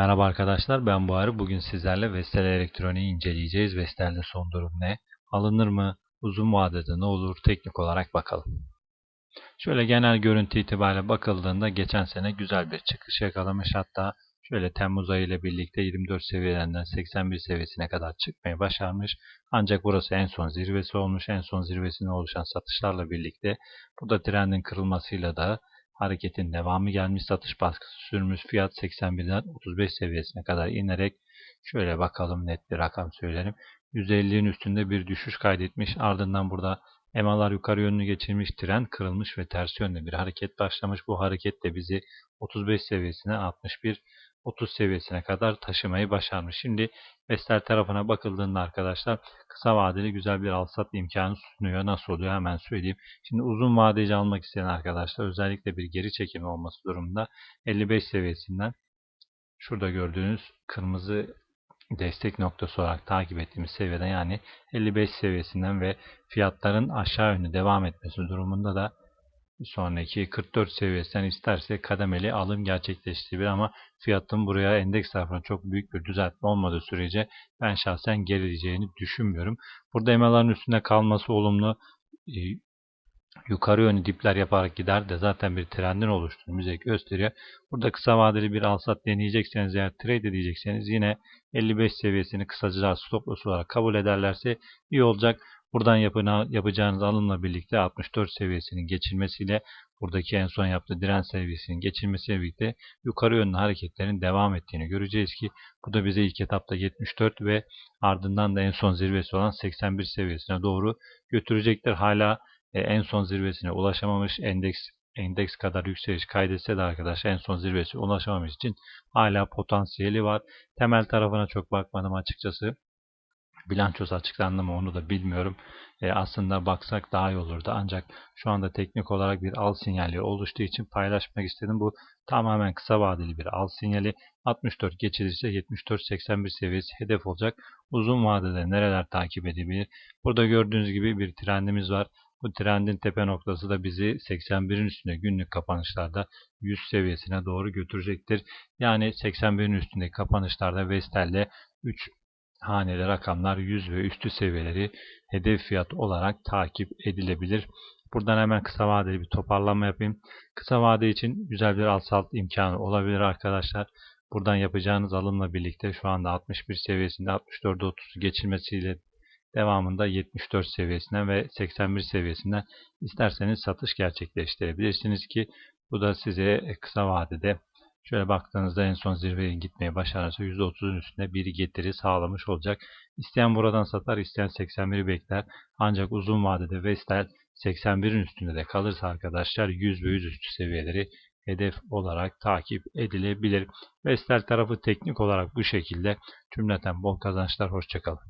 Merhaba arkadaşlar ben Buhari. Bugün sizlerle Vestel Elektronik'i inceleyeceğiz. Vestel'de son durum ne? Alınır mı? Uzun vadede ne olur? Teknik olarak bakalım. Şöyle genel görüntü itibariyle bakıldığında geçen sene güzel bir çıkış yakalamış. Hatta şöyle Temmuz ayı ile birlikte 24 seviyelerinden 81 seviyesine kadar çıkmayı başarmış. Ancak burası en son zirvesi olmuş. En son zirvesine oluşan satışlarla birlikte burada trendin kırılmasıyla da hareketin devamı gelmiş satış baskısı sürmüş fiyat 81'den 35 seviyesine kadar inerek şöyle bakalım net bir rakam söylerim. 150'nin üstünde bir düşüş kaydetmiş ardından burada EMA'lar yukarı yönlü geçirmiş trend kırılmış ve ters yönlü bir hareket başlamış. Bu hareket de bizi 35 seviyesine 61 30 seviyesine kadar taşımayı başarmış. Şimdi Vestel tarafına bakıldığında arkadaşlar kısa vadeli güzel bir alsat imkanı sunuyor. Nasıl oluyor hemen söyleyeyim. Şimdi uzun vadeci almak isteyen arkadaşlar özellikle bir geri çekimi olması durumunda 55 seviyesinden şurada gördüğünüz kırmızı destek noktası olarak takip ettiğimiz seviyeden yani 55 seviyesinden ve fiyatların aşağı yönlü devam etmesi durumunda da sonraki 44 seviyesinden isterse kademeli alım gerçekleştirebilir ama fiyatın buraya endeks tarafına çok büyük bir düzeltme olmadığı sürece ben şahsen gerileyeceğini düşünmüyorum. Burada EMA'ların üstünde kalması olumlu. Yukarı yönlü dipler yaparak gider de zaten bir trendin oluştuğunu bize gösteriyor. Burada kısa vadeli bir alsat deneyecekseniz eğer trade edecekseniz yine 55 seviyesini kısaca stop loss olarak kabul ederlerse iyi olacak. Buradan yapına, yapacağınız alımla birlikte 64 seviyesinin geçilmesiyle buradaki en son yaptığı direnç seviyesinin geçilmesiyle birlikte yukarı yönlü hareketlerin devam ettiğini göreceğiz ki bu da bize ilk etapta 74 ve ardından da en son zirvesi olan 81 seviyesine doğru götürecektir. Hala e, en son zirvesine ulaşamamış endeks endeks kadar yükseliş kaydetse de arkadaşlar en son zirvesi ulaşamamış için hala potansiyeli var. Temel tarafına çok bakmadım açıkçası bilançosu açıklandı mı onu da bilmiyorum. E, aslında baksak daha iyi olurdu. Ancak şu anda teknik olarak bir al sinyali oluştuğu için paylaşmak istedim. Bu tamamen kısa vadeli bir al sinyali. 64 geçilirse 74-81 seviyesi hedef olacak. Uzun vadede nereler takip edebilir? Burada gördüğünüz gibi bir trendimiz var. Bu trendin tepe noktası da bizi 81'in üstünde günlük kapanışlarda 100 seviyesine doğru götürecektir. Yani 81'in üstünde kapanışlarda Vestel'de 3 haneli rakamlar 100 ve üstü seviyeleri hedef fiyat olarak takip edilebilir. Buradan hemen kısa vadeli bir toparlama yapayım. Kısa vade için güzel bir alt salt imkanı olabilir arkadaşlar. Buradan yapacağınız alımla birlikte şu anda 61 seviyesinde 64'e 30'u geçilmesiyle devamında 74 seviyesinden ve 81 seviyesinden isterseniz satış gerçekleştirebilirsiniz ki bu da size kısa vadede Şöyle baktığınızda en son zirveye gitmeye başarırsa %30'un üstünde bir getiri sağlamış olacak. İsteyen buradan satar, isteyen 81'i bekler. Ancak uzun vadede Vestel 81'in üstünde de kalırsa arkadaşlar 100 ve 100 üstü seviyeleri hedef olarak takip edilebilir. Vestel tarafı teknik olarak bu şekilde. Cümleten bol kazançlar, hoşçakalın.